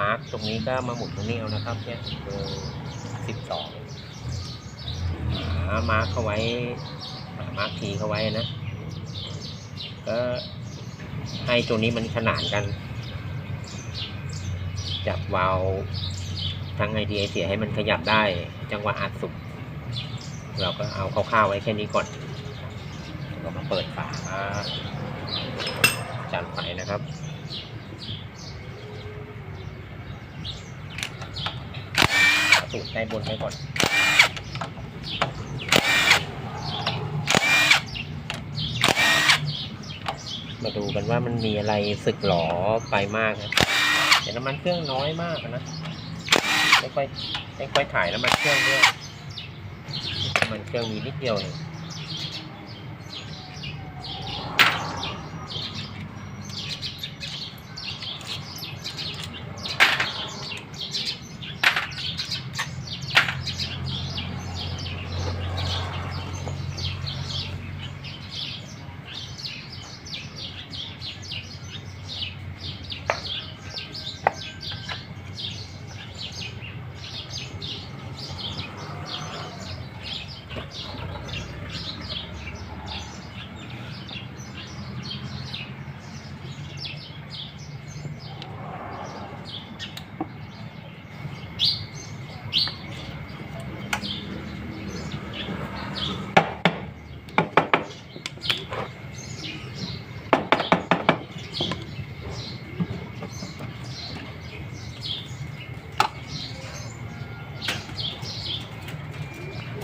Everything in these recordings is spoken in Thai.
มาร์กตรงนี้ก็มาหมุนตรงนี้เอานะครับเนี่ยเบอร์สิบสองหามาร์กเข้าไว้หามาร์กทีเข้าไว้นะ ก็ให้ตัวนี้มันขนานกัน จับวาลทั้งไอทีไอเสียให้มันขยับได้จังหวะอัดสุดเราก็เอาคร่าวๆไว้แค่นี้ก่อนแล้วก็มาเปิดฝาจานไฟนะครับ สูตรด้บนไปก่อนมาดูกันว่ามันมีอะไรสึกหรอไปมากนะแต่น้ำมันเครื่องน้อยมากนะไม่ค่อยไม่ค่อยถ่ายน้ำมันเครื่องด้วยน้ำมันเครื่องมีนิดเดียวเอง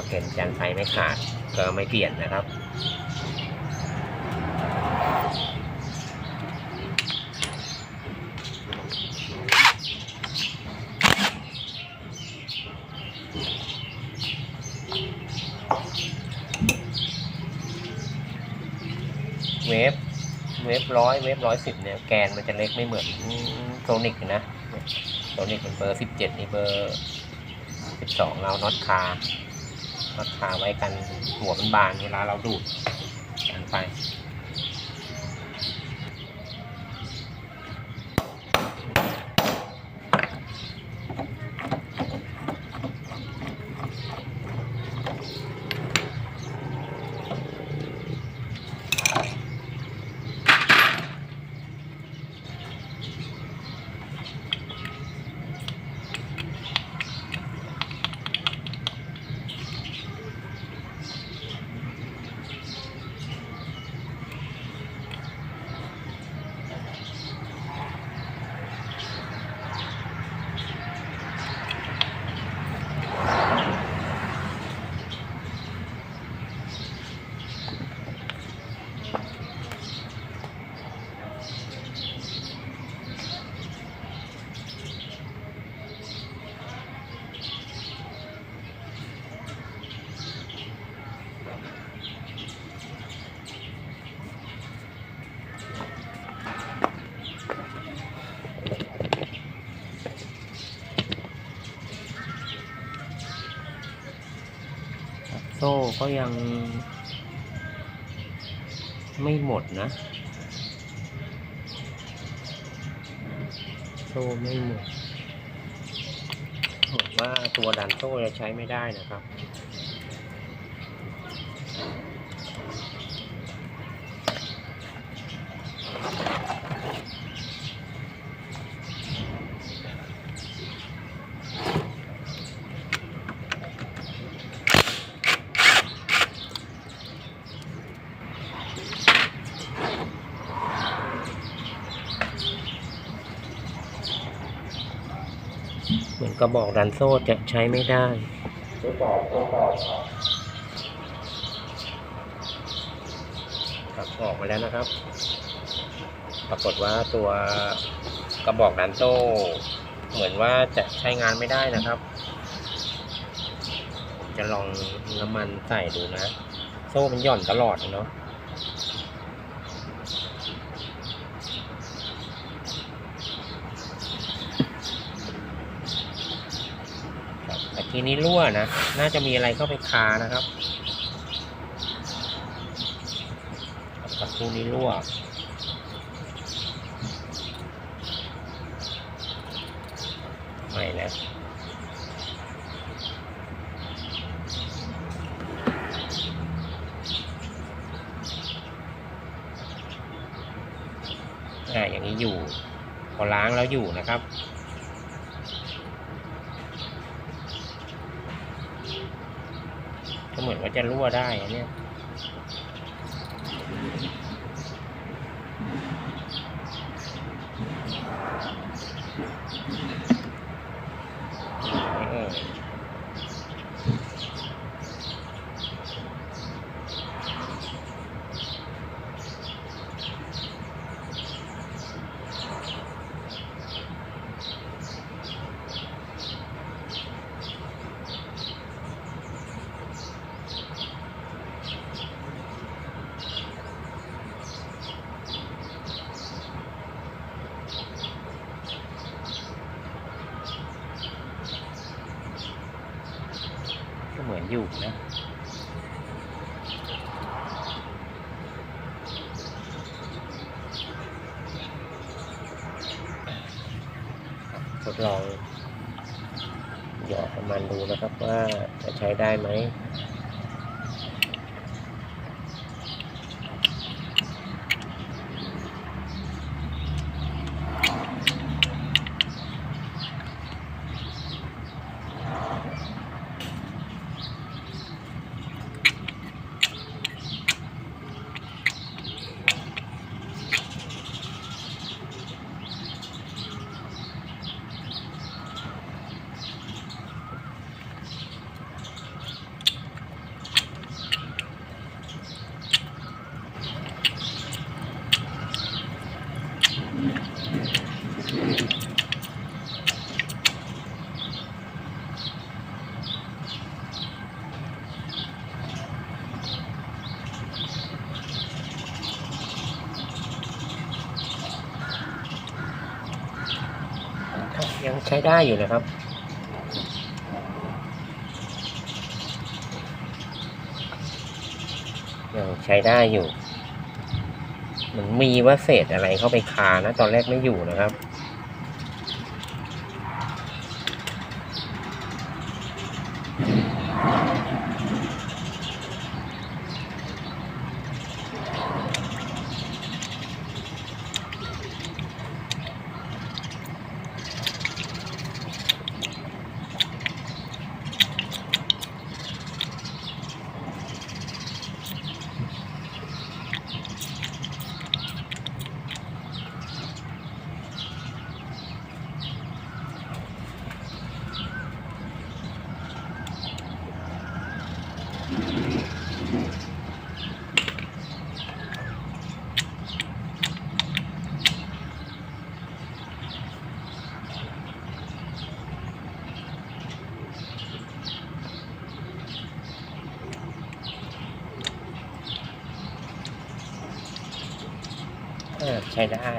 ประเก็นจานไฟไม่ขาดก็ไม่ เปลี่ยนนะครับ เวฟเวฟร้อยเวฟร้อยสิบเนี่ยแกนมันจะเล็กไม่เหมือนโซนิกนะโซนิกเป็นเบอร์สิบเจ็ดนี่เบอร์สิบสองเราน็อตคาน็ อตคาไว้กันหัวมันบานเวลาเราดูดกันไฟ โซ่ก็ยังไม่หมดนะ โซ่ไม่หมดผมว่าตัวดันโซ่จะใช้ไม่ได้นะครับ กระบอกดันโซ่จะใช้ไม่ได้ออบครับออกมาแล้วนะครับ ปรากฏว่าตัวกระบอกดันโซ่ เหมือนว่าจะใช้งานไม่ได้นะครับ จะลองน้ำมันใส่ดูนะ โซ่มันหย่อนตลอดเลยเนาะครับแต่ ทีนี้รั่วนะ น่าจะมีอะไรเข้าไปคานะครับประตูนี้รั่วไม่นะอ่าอย่างนี้อยู่ พอล้างแล้วอยู่นะครับ ก็จะรั่วได้เนี่ยเออ อยู่นะทดลองหยอดน้ำมันดูนะครับว่าจะใช้ได้ไหม ยังใช้ได้อยู่นะครับ ยังใช้ได้อยู่ มันมีว่าเศษอะไรเข้าไปคานะ ตอนแรกไม่อยู่นะครับ ช้ได้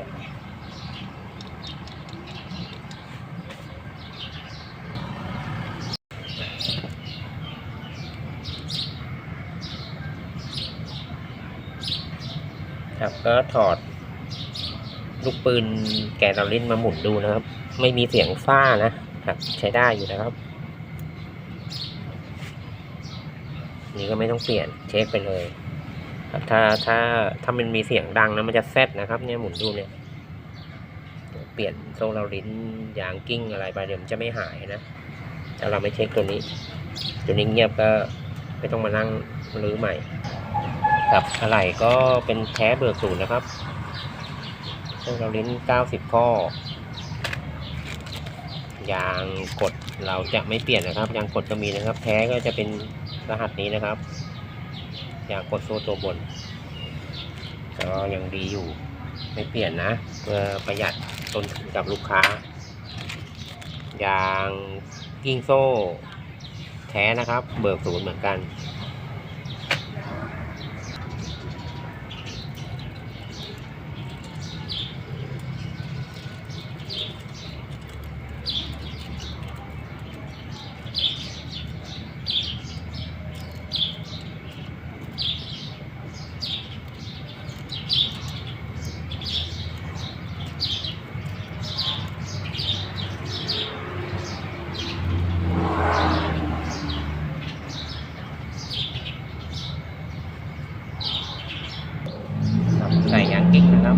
ครับก็ถอดลูกปืนแกนเราเล่นมาหมุนดูนะครับ ไม่มีเสียงฟ้านะครับ ใช้ได้อยู่นะครับ นี่ก็ไม่ต้องเปลี่ยนเช็คไปเลย ครับถ้าถ้าถ้ามันมีเสียงดังนะมันจะแซดนะครับ เนี่ยหมุนดูเนี่ยเปลี่ยนโซ่เราลิ้นยางกิ้งอะไรไปเดี๋ยวมันจะไม่หายนะถ้าเราไม่เช็คตัวนี้ ตัวนี้เงียบก็ไม่ต้องมานั่งรื้อใหม่ ครับอะไหล่ก็เป็นแท้เบิกศูนย์นะครับโซ่เราลิ้น90ข้อยางกดเราจะไม่เปลี่ยนนะครับยางกดก็มีนะครับ แท้ก็จะเป็นรหัสนี้นะครับางกดโซ่ตัวบนก็ยังดีอยู่ ไม่เปลี่ยนนะเพื่อประหยัดต้นทุนกับลูกค้า ยางกิ้งโซ่แท้นะครับ เบิกศูนย์เหมือนกัน ครับใส่ยางกิ้งนะครับ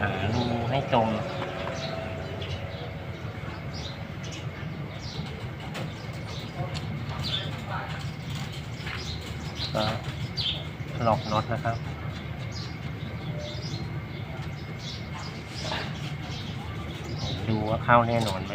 หารูให้ตรง ก็ล็อกน็อตนะครับ ดูว่าเข้าแน่นอนไหม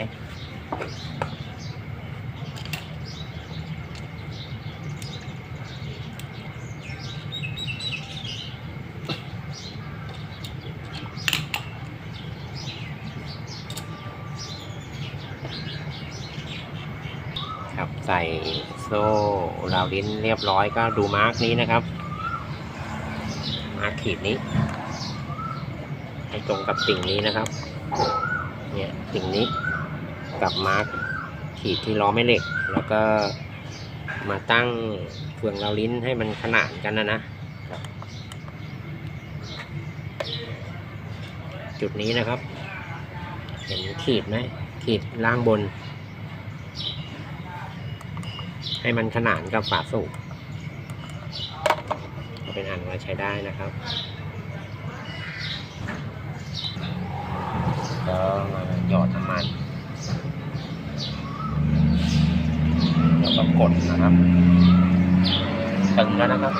ครับใส่โซ่ราวลิ้นเรียบร้อยก็ดูมาร์กนี้นะครับ มาร์กขีดนี้ ให้ตรงกับสิ่งนี้นะครับ เนี่ยสิ่งนี้กับมาร์กขีดที่ล้อแม่เหล็ก แล้วก็มาตั้งเฟืองราวลิ้นให้มันขนานกันนะนะ จุดนี้นะครับ เห็นขีดไหมขีดล่างบน ให้มันขนานกับฝาสูบเป็นอันไว้ใช้ได้นะครับ ก็มาหยอดน้ำมัน แล้วก็กด นะครับตึงแล้วนะครับ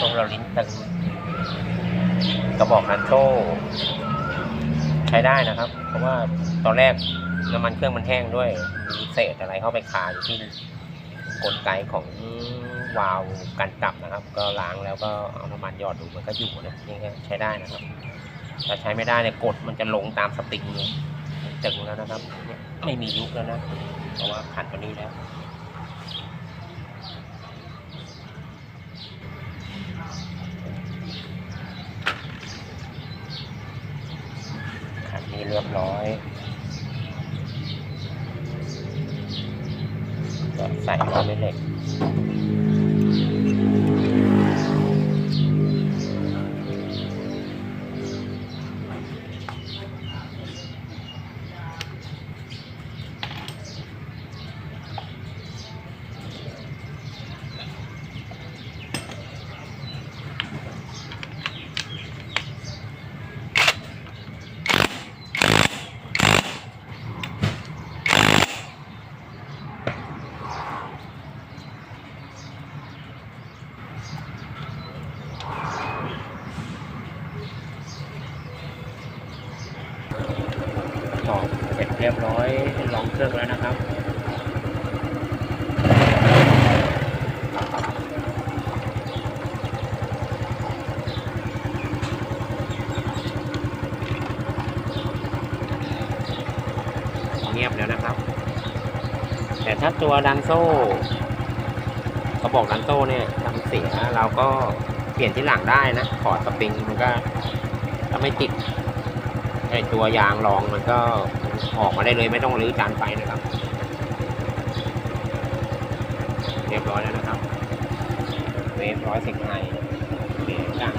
ตรงเราลิ้นตึงกระบอกนันโต้ใช้ได้นะครับ เพราะว่าตอนแรกน้ำมันเครื่องมันแห้งด้วยมีเศษอะไรเข้าไปคาอยู่ที่กลไกของวาล์วการกลับนะครับ ก็ล้างแล้วก็เอาน้ำมันหยอดดูมันก็อยู่นะนี่ก็ใช้ได้นะครับถ้าใช้ไม่ได้เนี่ยกดมันจะลงตามสปริงเลยตึงแล้วนะครับ ไม่มียุบแล้วนะ เพราะว่าขันตัวนี้แล้ว ขันนี้เรียบร้อยก็ใส่ล้อแม่เหล็ก ต่อเส เรียบร้อยลองเครื่องแล้วนะครับเงียบแล้วนะครับ แต่ถ้าตัวดันโซ่กระบอกดันโซ่เนี่ยทำเสียเราก็เปลี่ยนที่หลังได้นะขอดสปริงมันก็ถ้าไม่ติด ไอตัวยางรองมันก็ออกมาได้เลยไม่ต้องรื้อจานไฟนะครับ เรียบร้อยแล้วนะครับเวฟร้อยสิบไงเสียงดัง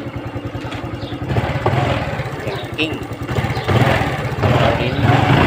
อย่างกิ้งเราลิ้น